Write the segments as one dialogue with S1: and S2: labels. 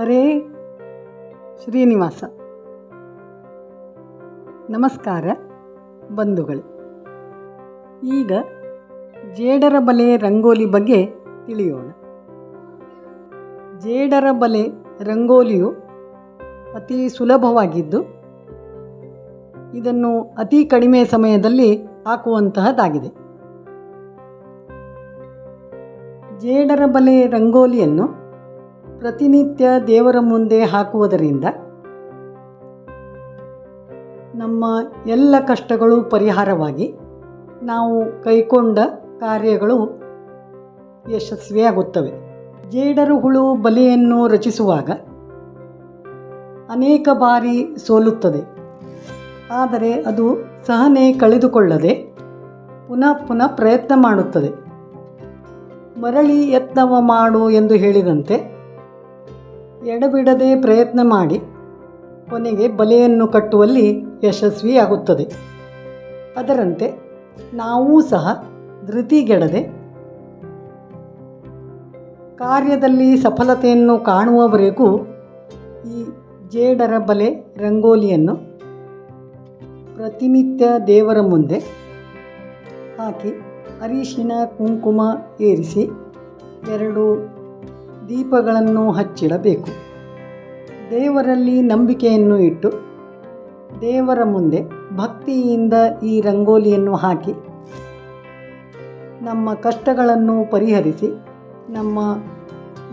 S1: ಹರೇ ಶ್ರೀನಿವಾಸ. ನಮಸ್ಕಾರ ಬಂಧುಗಳು. ಈಗ ಜೇಡರ ಬಲೆ ರಂಗೋಲಿ ಬಗ್ಗೆ ತಿಳಿಯೋಣ. ಜೇಡರ ಬಲೆ ರಂಗೋಲಿಯು ಅತಿ ಸುಲಭವಾಗಿದ್ದು, ಇದನ್ನು ಅತಿ ಕಡಿಮೆ ಸಮಯದಲ್ಲಿ ಹಾಕುವಂತಹದ್ದಾಗಿದೆ. ಜೇಡರ ಬಲೆ ರಂಗೋಲಿಯನ್ನು ಪ್ರತಿನಿತ್ಯ ದೇವರ ಮುಂದೆ ಹಾಕುವುದರಿಂದ ನಮ್ಮ ಎಲ್ಲ ಕಷ್ಟಗಳು ಪರಿಹಾರವಾಗಿ ನಾವು ಕೈಕೊಂಡ ಕಾರ್ಯಗಳು ಯಶಸ್ವಿಯಾಗುತ್ತವೆ. ಜೇಡರು ಹುಳು ಬಲೆಯನ್ನು ರಚಿಸುವಾಗ ಅನೇಕ ಬಾರಿ ಸೋಲುತ್ತದೆ. ಆದರೆ ಅದು ಸಹನೆ ಕಳೆದುಕೊಳ್ಳದೆ ಪುನಃ ಪುನಃ ಪ್ರಯತ್ನ ಮಾಡುತ್ತದೆ. ಮರಳಿ ಯತ್ನವ ಮಾಡು ಎಂದು ಹೇಳಿದಂತೆ ಎಡಬಿಡದೆ ಪ್ರಯತ್ನ ಮಾಡಿ ಕೊನೆಗೆ ಬಲೆಯನ್ನು ಕಟ್ಟುವಲ್ಲಿ ಯಶಸ್ವಿಯಾಗುತ್ತದೆ. ಅದರಂತೆ ನಾವೂ ಸಹ ಧೃತಿಗೆಡದೆ ಕಾರ್ಯದಲ್ಲಿ ಸಫಲತೆಯನ್ನು ಕಾಣುವವರೆಗೂ ಈ ಜೇಡರ ಬಲೆ ರಂಗೋಲಿಯನ್ನು ಪ್ರತಿನಿತ್ಯ ದೇವರ ಮುಂದೆ ಹಾಕಿ ಅರಿಶಿನ ಕುಂಕುಮ ಏರಿಸಿ ಎರಡು ದೀಪಗಳನ್ನು ಹಚ್ಚಿಡಬೇಕು. ದೇವರಲ್ಲಿ ನಂಬಿಕೆಯನ್ನು ಇಟ್ಟು ದೇವರ ಮುಂದೆ ಭಕ್ತಿಯಿಂದ ಈ ರಂಗೋಲಿಯನ್ನು ಹಾಕಿ ನಮ್ಮ ಕಷ್ಟಗಳನ್ನು ಪರಿಹರಿಸಿ ನಮ್ಮ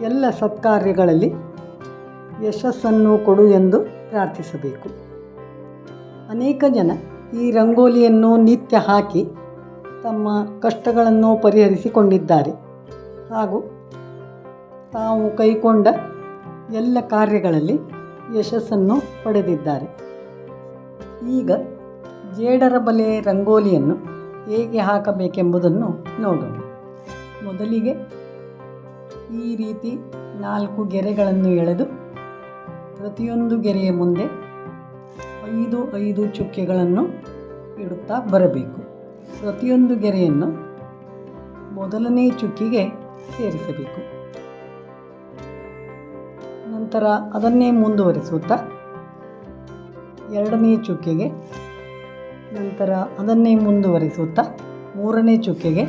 S1: ಎಲ್ಲ ಸತ್ಕಾರ್ಯಗಳಲ್ಲಿ ಯಶಸ್ಸನ್ನು ಕೊಡು ಎಂದು ಪ್ರಾರ್ಥಿಸಬೇಕು. ಅನೇಕ ಜನ ಈ ರಂಗೋಲಿಯನ್ನು ನಿತ್ಯ ಹಾಕಿ ತಮ್ಮ ಕಷ್ಟಗಳನ್ನು ಪರಿಹರಿಸಿಕೊಂಡಿದ್ದಾರೆ ಹಾಗೂ ತಾವು ಕೈಕೊಂಡ ಎಲ್ಲ ಕಾರ್ಯಗಳಲ್ಲಿ ಯಶಸ್ಸನ್ನು ಪಡೆದಿದ್ದಾರೆ. ಈಗ ಜೇಡರ ಬಲೆ ರಂಗೋಲಿಯನ್ನು ಹೇಗೆ ಹಾಕಬೇಕೆಂಬುದನ್ನು ನೋಡೋಣ. ಮೊದಲಿಗೆ ಈ ರೀತಿ ನಾಲ್ಕು ಗೆರೆಗಳನ್ನು ಎಳೆದು ಪ್ರತಿಯೊಂದು ಗೆರೆಯ ಮುಂದೆ ಐದು ಐದು ಚುಕ್ಕೆಗಳನ್ನು ಇಡುತ್ತಾ ಬರಬೇಕು. ಪ್ರತಿಯೊಂದು ಗೆರೆಯನ್ನು ಮೊದಲನೇ ಚುಕ್ಕಿಗೆ ಸೇರಿಸಬೇಕು. ನಂತರ ಅದನ್ನೇ ಮುಂದುವರಿಸುತ್ತಾ ಎರಡನೇ ಚುಕ್ಕೆಗೆ ನಂತರ ಅದನ್ನೇ ಮುಂದುವರಿಸುತ್ತಾ ಮೂರನೇ ಚುಕ್ಕೆಗೆ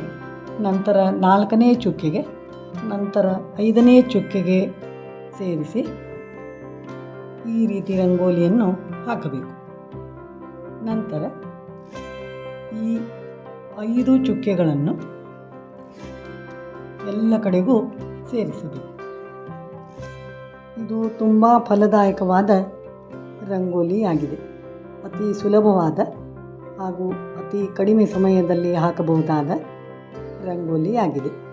S1: ನಂತರ ನಾಲ್ಕನೇ ಚುಕ್ಕೆಗೆ ನಂತರ ಐದನೇ ಚುಕ್ಕೆಗೆ ಸೇರಿಸಿ ಈ ರೀತಿ ರಂಗೋಲಿಯನ್ನು ಹಾಕಬೇಕು. ನಂತರ ಈ ಐದು ಚುಕ್ಕೆಗಳನ್ನು ಎಲ್ಲ ಕಡೆಗೂ ಸೇರಿಸಬೇಕು. ಇದು ತುಂಬ ಫಲದಾಯಕವಾದ ರಂಗೋಲಿ ಆಗಿದೆ. ಅತಿ ಸುಲಭವಾದ ಹಾಗೂ ಅತಿ ಕಡಿಮೆ ಸಮಯದಲ್ಲಿ ಹಾಕಬಹುದಾದ ರಂಗೋಲಿ ಆಗಿದೆ.